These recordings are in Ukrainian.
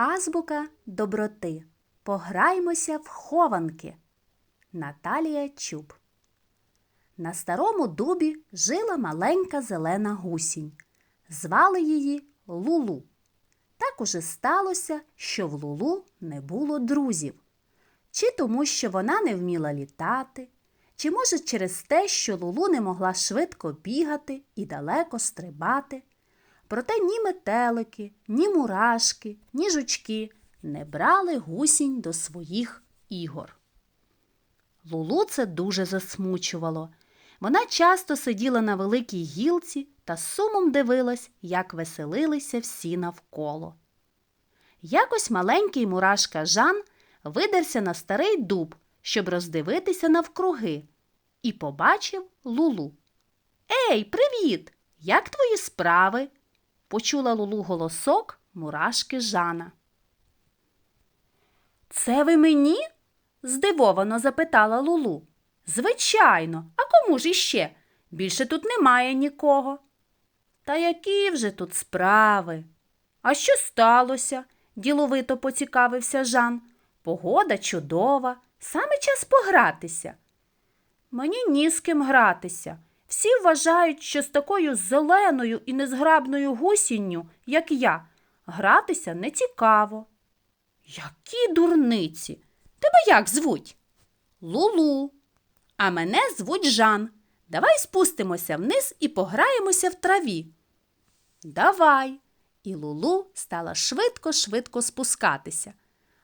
азбука доброти. Пограймося в хованки. Наталія Чуб. На старому дубі жила маленька зелена гусінь. Звали її Лулу. Так уже сталося, що в Лулу не було друзів. Чи тому, що вона не вміла літати, чи може через те, що Лулу не могла швидко бігати і далеко стрибати. Проте ні метелики, ні мурашки, ні жучки не брали гусінь до своїх ігор. Лулу це дуже засмучувало. Вона часто сиділа на великій гілці та сумом дивилась, як веселилися всі навколо. Якось маленький мурашка Жан видерся на старий дуб, щоб роздивитися навкруги, і побачив Лулу. Ей, привіт! Як твої справи? Почула Лулу голосок мурашки Жана. Це ви мені? здивовано запитала Лулу. Звичайно, а кому ж іще? Більше тут немає нікого. Та які вже тут справи? А що сталося? діловито поцікавився Жан. Погода чудова, саме час погратися. Мені ні з ким гратися. Всі вважають, що з такою зеленою і незграбною гусінню, як я, гратися не цікаво. Які дурниці! Тебе як звуть? Лулу. А мене звуть Жан. Давай спустимося вниз і пограємося в траві. Давай. І Лулу стала швидко-швидко спускатися.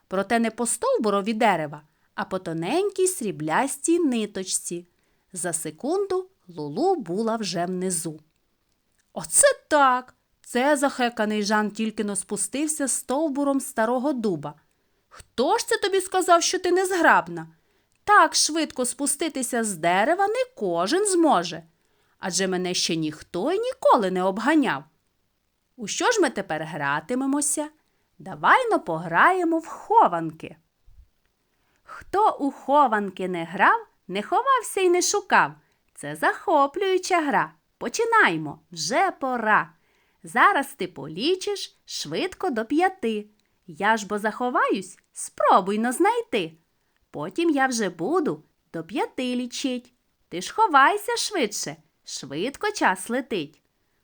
Проте не по стовбурові дерева, а по тоненькій сріблястій ниточці. За секунду Лулу була вже внизу. Оце так. Це захеканий Жан тільки но спустився стовбуром старого дуба. Хто ж це тобі сказав, що ти незграбна? Так швидко спуститися з дерева не кожен зможе. Адже мене ще ніхто й ніколи не обганяв. У що ж ми тепер гратимемося? Давай но пограємо в хованки. Хто у хованки не грав, не ховався й не шукав. Це захоплююча гра. Починаймо, вже пора. Зараз ти полічиш швидко до п'яти. Я ж бо заховаюсь, спробуй но знайти. Потім я вже буду до п'яти лічить. Ти ж ховайся швидше, швидко час летить.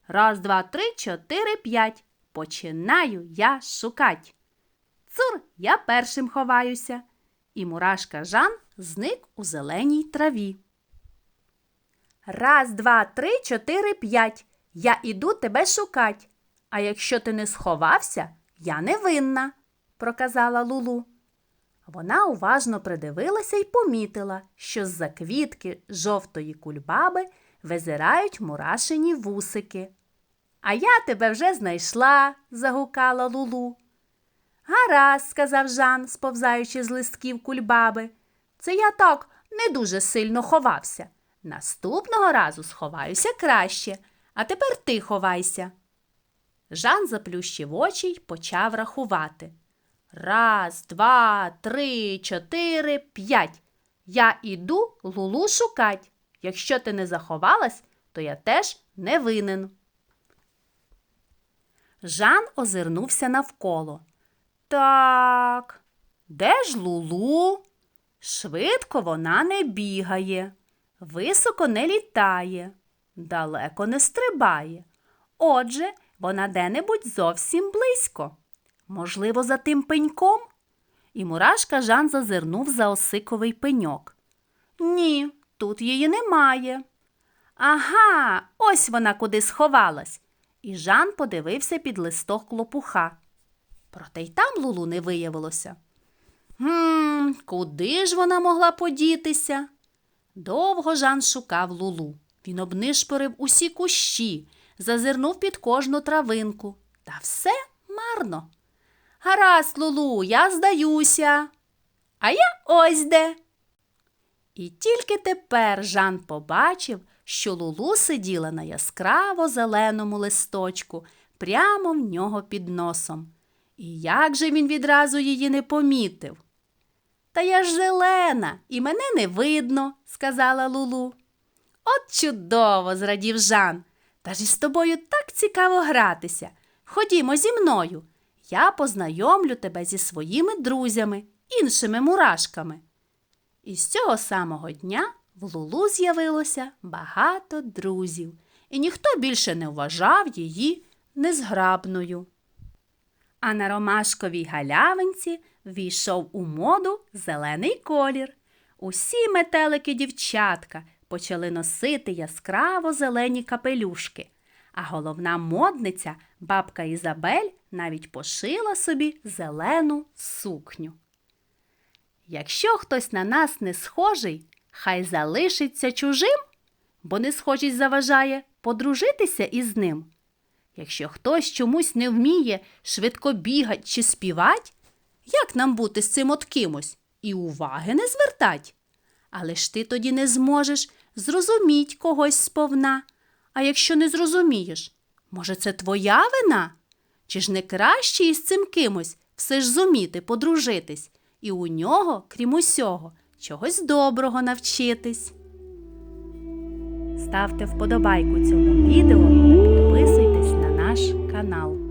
Раз, два, три, чотири, п'ять. Починаю я шукать. Цур, я першим ховаюся. І мурашка Жан зник у зеленій траві. Раз, два, три, чотири, п'ять. Я іду тебе шукать. А якщо ти не сховався, я не винна, проказала Лулу. Вона уважно придивилася і помітила, що з-за квітки жовтої кульбаби визирають мурашені вусики. А я тебе вже знайшла, загукала Лулу. Гаразд, сказав Жан, сповзаючи з листків кульбаби. Це я так не дуже сильно ховався. Наступного разу сховаюся краще, а тепер ти ховайся. Жан заплющив очі й почав рахувати. Раз, два, три, чотири, п'ять. Я іду лулу шукать. Якщо ти не заховалась, то я теж не винен. Жан озирнувся навколо. Так, де ж Лулу? Швидко вона не бігає, високо не літає, далеко не стрибає. Отже, вона де-небудь зовсім близько. Можливо, за тим пеньком? І мурашка Жан зазирнув за осиковий пеньок. Ні, тут її немає. Ага, ось вона куди сховалась. І Жан подивився під листок клопуха. Проте й там Лулу не виявилося. Гм, куди ж вона могла подітися? Довго Жан шукав Лулу. Він обнишпорив усі кущі, зазирнув під кожну травинку. Та все марно. Гаразд, Лулу, я здаюся. А я ось де. І тільки тепер Жан побачив, що Лулу сиділа на яскраво зеленому листочку прямо в нього під носом. І як же він відразу її не помітив? Та я ж зелена, і мене не видно, сказала Лулу. От чудово, зрадів Жан. Та ж із тобою так цікаво гратися. Ходімо зі мною. я познайомлю тебе зі своїми друзями, іншими мурашками. І з цього самого дня в Лулу з'явилося багато друзів, і ніхто більше не вважав її незграбною. А на ромашковій галявинці війшов у моду зелений колір. Усі метелики дівчатка почали носити яскраво зелені капелюшки, а головна модниця, бабка Ізабель, навіть пошила собі зелену сукню. Якщо хтось на нас не схожий, хай залишиться чужим, бо несхожість заважає подружитися із ним. Якщо хтось чомусь не вміє швидко бігать чи співать, як нам бути з цим от кимось і уваги не звертать? Але ж ти тоді не зможеш зрозуміть когось сповна. А якщо не зрозумієш, може, це твоя вина? Чи ж не краще із цим кимось все ж зуміти подружитись і у нього, крім усього, чогось доброго навчитись? Ставте вподобайку цьому відео та підписуйтесь на наш канал.